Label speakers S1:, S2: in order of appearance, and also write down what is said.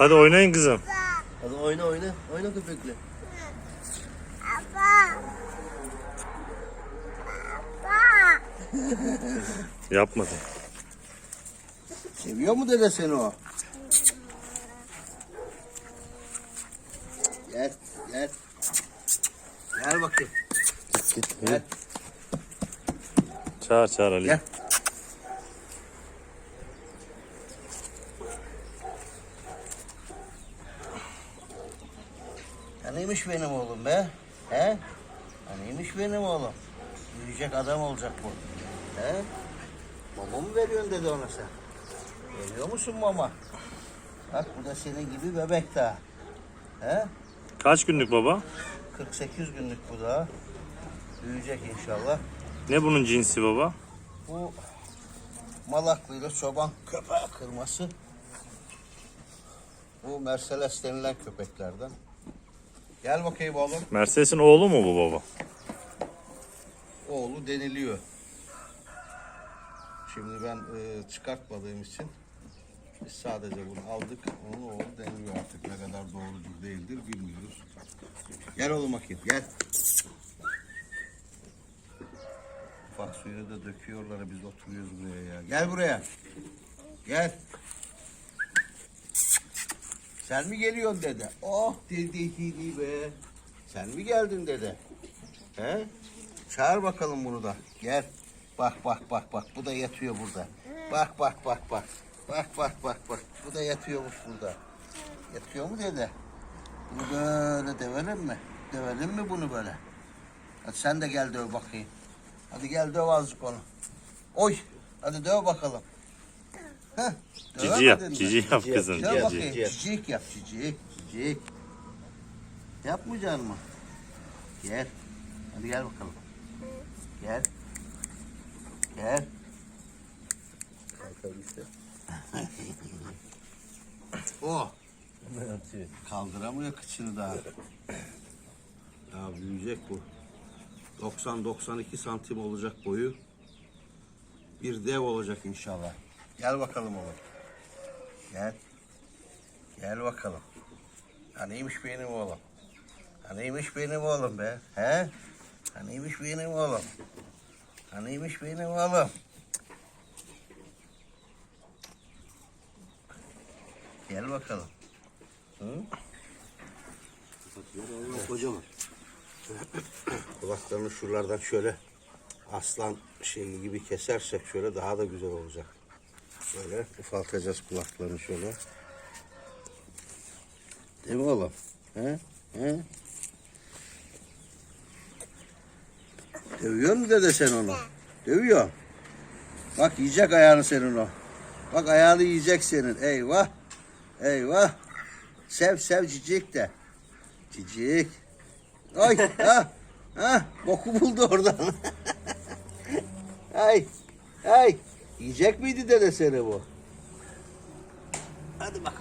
S1: Hadi oynayın kızım.
S2: Hadi oyna oyna. Oyna köpekle.
S1: Yapmadım.
S2: Seviyor mu dede seni o? Gel gel. Gel bakayım.
S1: Git git.
S2: Gel.
S1: Çağır çağır Ali.
S2: Gel. Ya neymiş benim oğlum be? He? Ya neymiş benim oğlum? Büyüyecek adam olacak bu. He? Mama mı veriyorsun dedi ona sen? Veriyor musun mama? Bak bu da senin gibi bebek daha. He?
S1: Kaç günlük baba?
S2: 48 günlük bu da. Büyüyecek inşallah.
S1: Ne bunun cinsi baba?
S2: Bu malaklıyla çoban köpeği kırması. Bu Mercedes denilen köpeklerden. Gel bakayım oğlum.
S1: Mercedes'in oğlu mu bu baba?
S2: Oğlu deniliyor. Şimdi ben e, çıkartmadığım için biz sadece bunu aldık. Onun oğlu deniliyor artık. Ne kadar doğrudur değildir bilmiyoruz. Gel oğlum bakayım gel. Ufak suyu da döküyorlar biz oturuyoruz buraya ya. Gel buraya. Gel. Sen mi geliyorsun dede? Oh dedi hili be. Sen mi geldin dede? He? Çağır bakalım bunu da. Gel. Bak bak bak bak. Bu da yatıyor burada. Bak bak bak bak. Bak bak bak bak. Bu da yatıyormuş burada. Yatıyor mu dede? Bunu böyle dövelim mi? Dövelim mi bunu böyle? Hadi sen de gel döv bakayım. Hadi gel döv azıcık onu. Oy. Hadi döv bakalım. Heh.
S1: Cici yap.
S2: mi?
S1: Cici yap kızım. Cici.
S2: bakayım. Cicik yap cicik. Cicik. Yapmayacaksın mı? Gel. Hadi gel bakalım. Gel. Gel. oh. Kaldıramıyor kıçını daha. Ya büyüyecek bu. 90-92 santim olacak boyu. Bir dev olacak inşallah. Gel bakalım oğlum. Gel. Gel bakalım. Ha neymiş benim oğlum? Ha neymiş benim oğlum be? He? Ha neymiş benim oğlum? Ha neymiş benim oğlum? Gel bakalım. Hı? Kocaman. Kulaklarını şuralardan şöyle aslan şeyi gibi kesersek şöyle daha da güzel olacak. Böyle ufaltacağız kulaklarını şöyle. Değil mi oğlum? He? He? Dövüyor mu dede sen onu? Dövüyor. Bak yiyecek ayağını senin o. Bak ayağını yiyecek senin. Eyvah. Eyvah. Sev sev cicik de. Cicik. Ay ha. Ha. Boku buldu oradan. ay. Ay. Yiyecek miydi dede seni bu? Hadi bakalım.